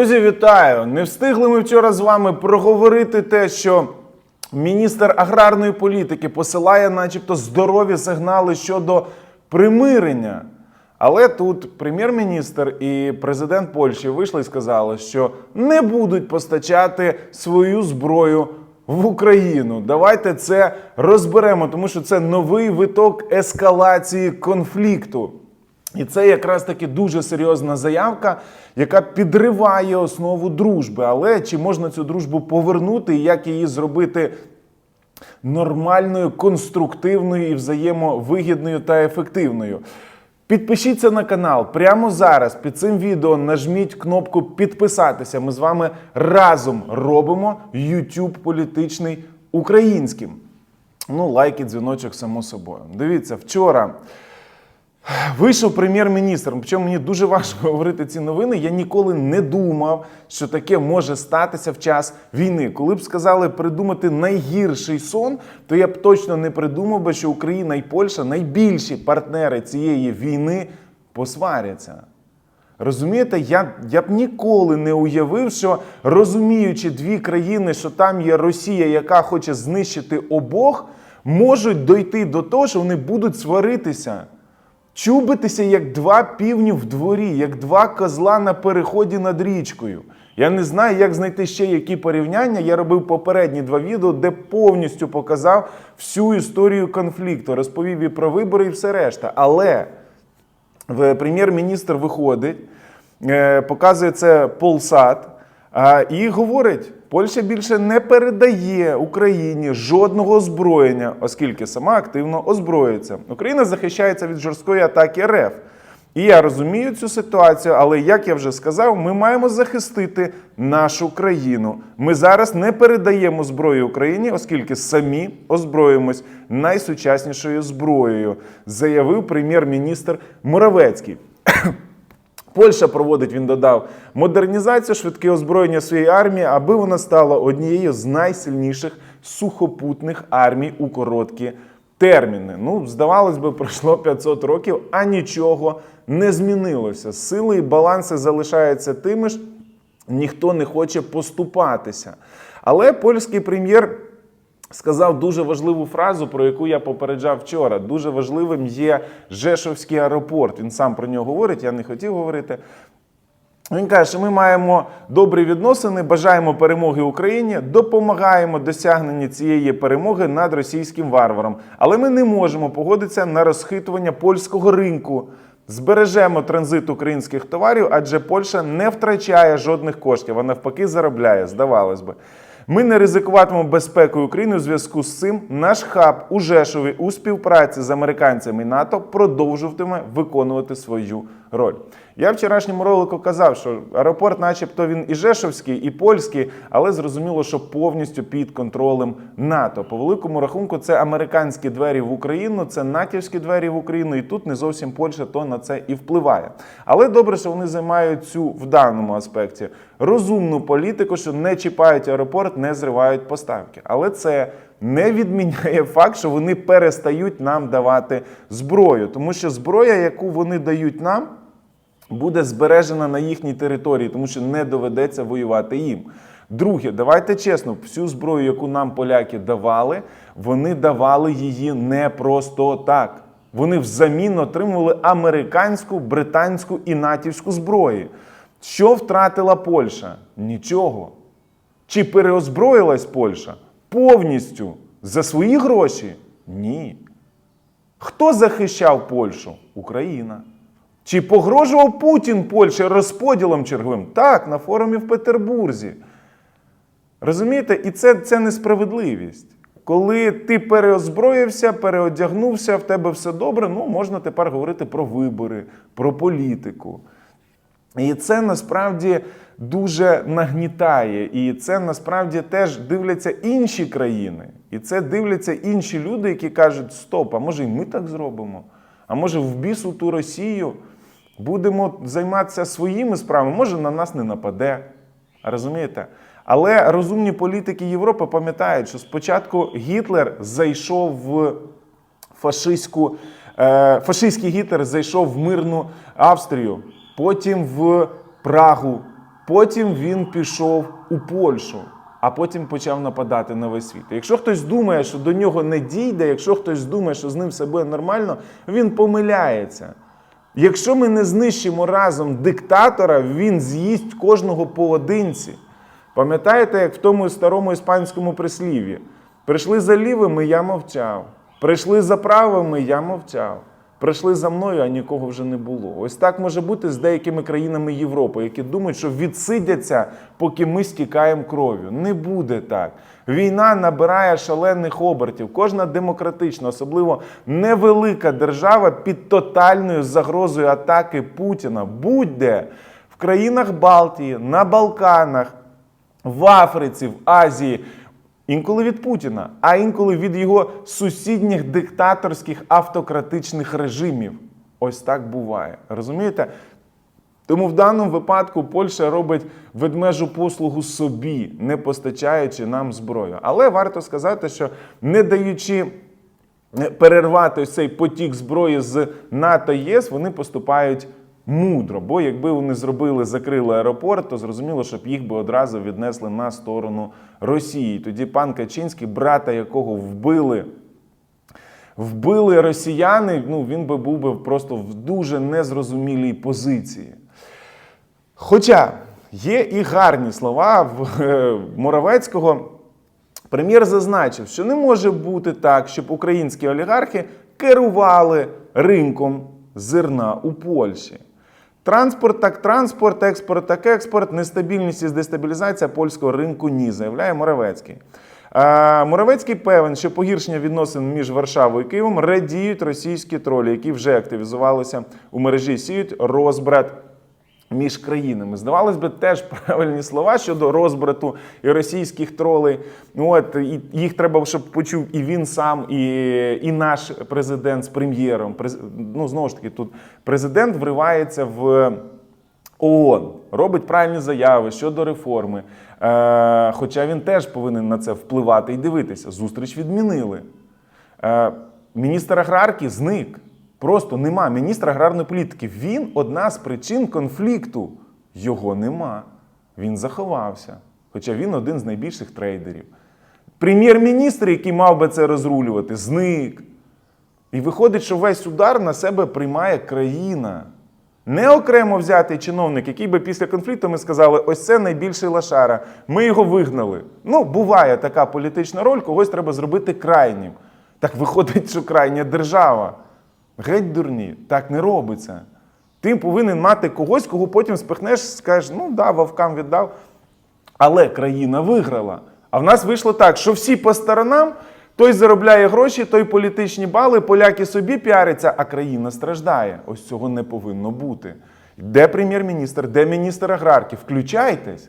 Друзі, вітаю! Не встигли ми вчора з вами проговорити те, що міністр аграрної політики посилає, начебто, здорові сигнали щодо примирення. Але тут прем'єр-міністр і президент Польщі вийшли і сказали, що не будуть постачати свою зброю в Україну. Давайте це розберемо, тому що це новий виток ескалації конфлікту. І це якраз таки дуже серйозна заявка, яка підриває основу дружби. Але чи можна цю дружбу повернути і як її зробити нормальною, конструктивною і взаємовигідною та ефективною? Підпишіться на канал прямо зараз. Під цим відео нажміть кнопку підписатися. Ми з вами разом робимо YouTube політичний українським. Ну, лайк і дзвіночок, само собою. Дивіться, вчора. Вийшов прем'єр-міністр. Причому мені дуже важко говорити ці новини. Я ніколи не думав, що таке може статися в час війни. Коли б сказали придумати найгірший сон, то я б точно не придумав би, що Україна і Польща найбільші партнери цієї війни посваряться. Розумієте, я, я б ніколи не уявив, що розуміючи дві країни, що там є Росія, яка хоче знищити обох, можуть дойти до того, що вони будуть сваритися. Чубитися як два півні в дворі, як два козла на переході над річкою. Я не знаю, як знайти ще які порівняння. Я робив попередні два відео, де повністю показав всю історію конфлікту, розповів і про вибори, і все решта. Але прем'єр-міністр виходить, е, показує це Полсат а, і говорить: Польща більше не передає Україні жодного озброєння, оскільки сама активно озброюється. Україна захищається від жорсткої атаки РФ. І я розумію цю ситуацію, але як я вже сказав, ми маємо захистити нашу країну. Ми зараз не передаємо зброю Україні, оскільки самі озброїмось найсучаснішою зброєю, заявив прем'єр-міністр Моровецький. Польща проводить, він додав, модернізацію, швидке озброєння своєї армії, аби вона стала однією з найсильніших сухопутних армій у короткі терміни. Ну, здавалось би, пройшло 500 років, а нічого не змінилося. Сили і баланси залишаються тими ж, ніхто не хоче поступатися. Але польський прем'єр сказав дуже важливу фразу, про яку я попереджав вчора. Дуже важливим є Жешовський аеропорт. Він сам про нього говорить, я не хотів говорити. Він каже, що ми маємо добрі відносини, бажаємо перемоги Україні, допомагаємо досягненні цієї перемоги над російським варваром. Але ми не можемо погодитися на розхитування польського ринку. Збережемо транзит українських товарів, адже Польща не втрачає жодних коштів, а навпаки заробляє, здавалось би. Ми не ризикуватимемо безпекою України у зв'язку з цим. Наш хаб у Жешові у співпраці з американцями НАТО продовжуватиме виконувати свою роль. Я в вчорашньому ролику казав, що аеропорт, начебто, він і Жешовський, і польський, але зрозуміло, що повністю під контролем НАТО. По великому рахунку, це американські двері в Україну, це натівські двері в Україну, і тут не зовсім Польща то на це і впливає. Але добре, що вони займають цю в даному аспекті розумну політику, що не чіпають аеропорт, не зривають поставки. Але це не відміняє факт, що вони перестають нам давати зброю, тому що зброя, яку вони дають нам, буде збережена на їхній території, тому що не доведеться воювати їм. Друге, давайте чесно, всю зброю, яку нам поляки давали, вони давали її не просто так. Вони взамін отримували американську, британську і натівську зброю. Що втратила Польща? Нічого. Чи переозброїлась Польща? Повністю. За свої гроші? Ні. Хто захищав Польщу? Україна. Чи погрожував Путін Польщі розподілом черговим? Так, на форумі в Петербурзі. Розумієте? І це, це несправедливість. Коли ти переозброївся, переодягнувся, в тебе все добре, ну можна тепер говорити про вибори, про політику. І це насправді дуже нагнітає. І це насправді теж дивляться інші країни. І це дивляться інші люди, які кажуть: стоп, а може і ми так зробимо? А може в бісу ту Росію будемо займатися своїми справами, може на нас не нападе. Розумієте? Але розумні політики Європи пам'ятають, що спочатку Гітлер зайшов в фашистську, е, фашистський Гітлер зайшов в мирну Австрію, потім в Прагу, Потім він пішов у Польщу, а потім почав нападати на весь світ. Якщо хтось думає, що до нього не дійде, якщо хтось думає, що з ним все буде нормально, він помиляється. Якщо ми не знищимо разом диктатора, він з'їсть кожного поодинці. Пам'ятаєте, як в тому старому іспанському прислів'ї? Прийшли за лівими, я мовчав. Прийшли за правими, я мовчав. Прийшли за мною, а нікого вже не було. Ось так може бути з деякими країнами Європи, які думають, що відсидяться, поки ми стікаємо кров'ю. Не буде так. Війна набирає шалених обертів. Кожна демократична, особливо невелика держава під тотальною загрозою атаки Путіна. Будь-де в країнах Балтії, на Балканах, в Африці, в Азії. Інколи від Путіна, а інколи від його сусідніх диктаторських автократичних режимів. Ось так буває. Розумієте? Тому в даному випадку Польща робить ведмежу послугу собі, не постачаючи нам зброю. Але варто сказати, що не даючи е, перервати цей потік зброї з НАТО ЄС, вони поступають мудро. Бо якби вони зробили, закрили аеропорт, то зрозуміло, щоб їх би одразу віднесли на сторону Росії. Тоді пан Качинський, брата якого вбили. Вбили росіяни, ну він би був би просто в дуже незрозумілій позиції. Хоча є і гарні слова в е. Прем'єр зазначив, що не може бути так, щоб українські олігархи керували ринком зерна у Польщі. Транспорт так транспорт, експорт так експорт, нестабільність і дестабілізація польського ринку ні, заявляє Моравецький. А, Муравецький певен, що погіршення відносин між Варшавою і Києвом радіють російські тролі, які вже активізувалися у мережі, сіють розбрат між країнами. Здавалось би, теж правильні слова щодо розбрату і російських тролей. Ну, От, і їх треба, щоб почув і він сам, і, і наш президент з прем'єром. Ну, знову ж таки, тут президент вривається в. ООН робить правильні заяви щодо реформи. Е, хоча він теж повинен на це впливати і дивитися. Зустріч відмінили. Е, міністр аграрки зник. Просто нема міністра аграрної політики. Він одна з причин конфлікту. Його нема. Він заховався. Хоча він один з найбільших трейдерів. Прем'єр-міністр, який мав би це розрулювати, зник. І виходить, що весь удар на себе приймає країна. Не окремо взятий чиновник, який би після конфлікту ми сказали, ось це найбільший лашара. Ми його вигнали. Ну, буває така політична роль, когось треба зробити крайнім. Так виходить, що крайня держава. Геть дурні, так не робиться. Ти повинен мати когось, кого потім спихнеш, скажеш, ну да, вовкам віддав. Але країна виграла. А в нас вийшло так, що всі по сторонам, той заробляє гроші, той політичні бали, поляки собі піаряться, а країна страждає. Ось цього не повинно бути. Де прем'єр-міністр, де міністр аграрки? Включайтесь,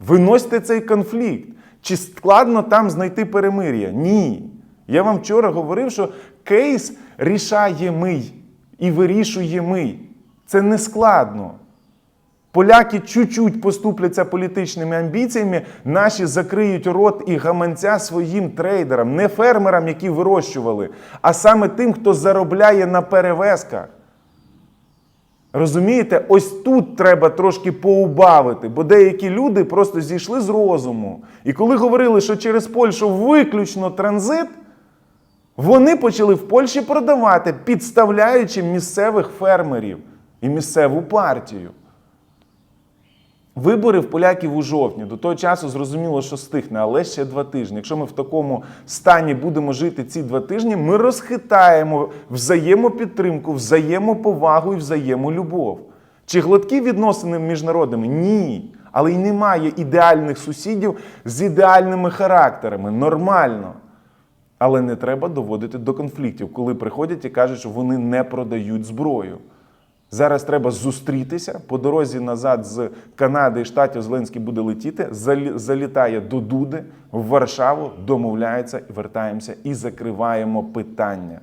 виносьте цей конфлікт. Чи складно там знайти перемир'я? Ні. Я вам вчора говорив, що кейс рішаємий і вирішуємий. Це не складно. Поляки чуть-чуть поступляться політичними амбіціями, наші закриють рот і гаманця своїм трейдерам, не фермерам, які вирощували, а саме тим, хто заробляє на перевезках. Розумієте, ось тут треба трошки поубавити, бо деякі люди просто зійшли з розуму. І коли говорили, що через Польщу виключно транзит, вони почали в Польщі продавати, підставляючи місцевих фермерів і місцеву партію. Вибори в поляків у жовтні. До того часу зрозуміло, що стихне, але ще два тижні. Якщо ми в такому стані будемо жити ці два тижні, ми розхитаємо взаємопідтримку, взаємоповагу і взаємолюбов. Чи гладкі відносини між народами? Ні. Але й немає ідеальних сусідів з ідеальними характерами. Нормально. Але не треба доводити до конфліктів, коли приходять і кажуть, що вони не продають зброю. Зараз треба зустрітися по дорозі назад з Канади і штатів Зеленський буде летіти, залітає до Дуди в Варшаву, домовляється, вертаємося і закриваємо питання.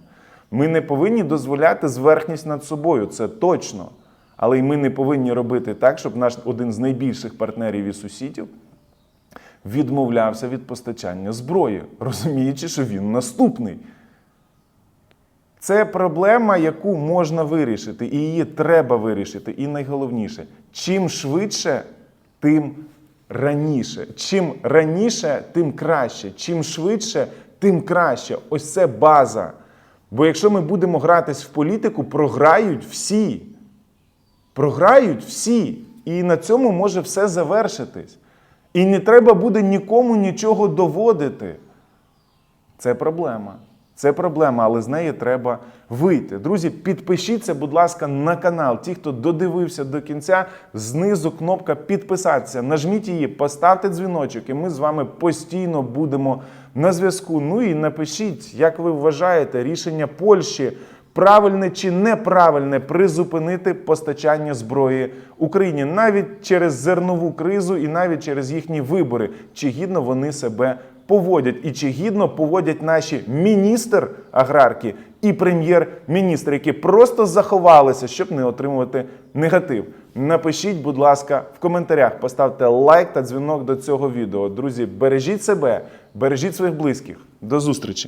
Ми не повинні дозволяти зверхність над собою, це точно. Але й ми не повинні робити так, щоб наш один з найбільших партнерів і сусідів відмовлявся від постачання зброї, розуміючи, що він наступний. Це проблема, яку можна вирішити, і її треба вирішити. І найголовніше, чим швидше, тим раніше. Чим раніше, тим краще. Чим швидше, тим краще. Ось це база. Бо якщо ми будемо гратись в політику, програють всі. Програють всі. І на цьому може все завершитись. І не треба буде нікому нічого доводити. Це проблема. Це проблема, але з неї треба вийти. Друзі, підпишіться, будь ласка, на канал. Ті, хто додивився до кінця, знизу кнопка підписатися. Нажміть її, поставте дзвіночок, і ми з вами постійно будемо на зв'язку. Ну і напишіть, як ви вважаєте, рішення Польщі правильне чи неправильне призупинити постачання зброї Україні навіть через зернову кризу і навіть через їхні вибори, чи гідно вони себе поводять, і чи гідно поводять наші міністр аграрки і прем'єр-міністр, які просто заховалися, щоб не отримувати негатив. Напишіть, будь ласка, в коментарях, поставте лайк та дзвінок до цього відео. Друзі, бережіть себе, бережіть своїх близьких. До зустрічі!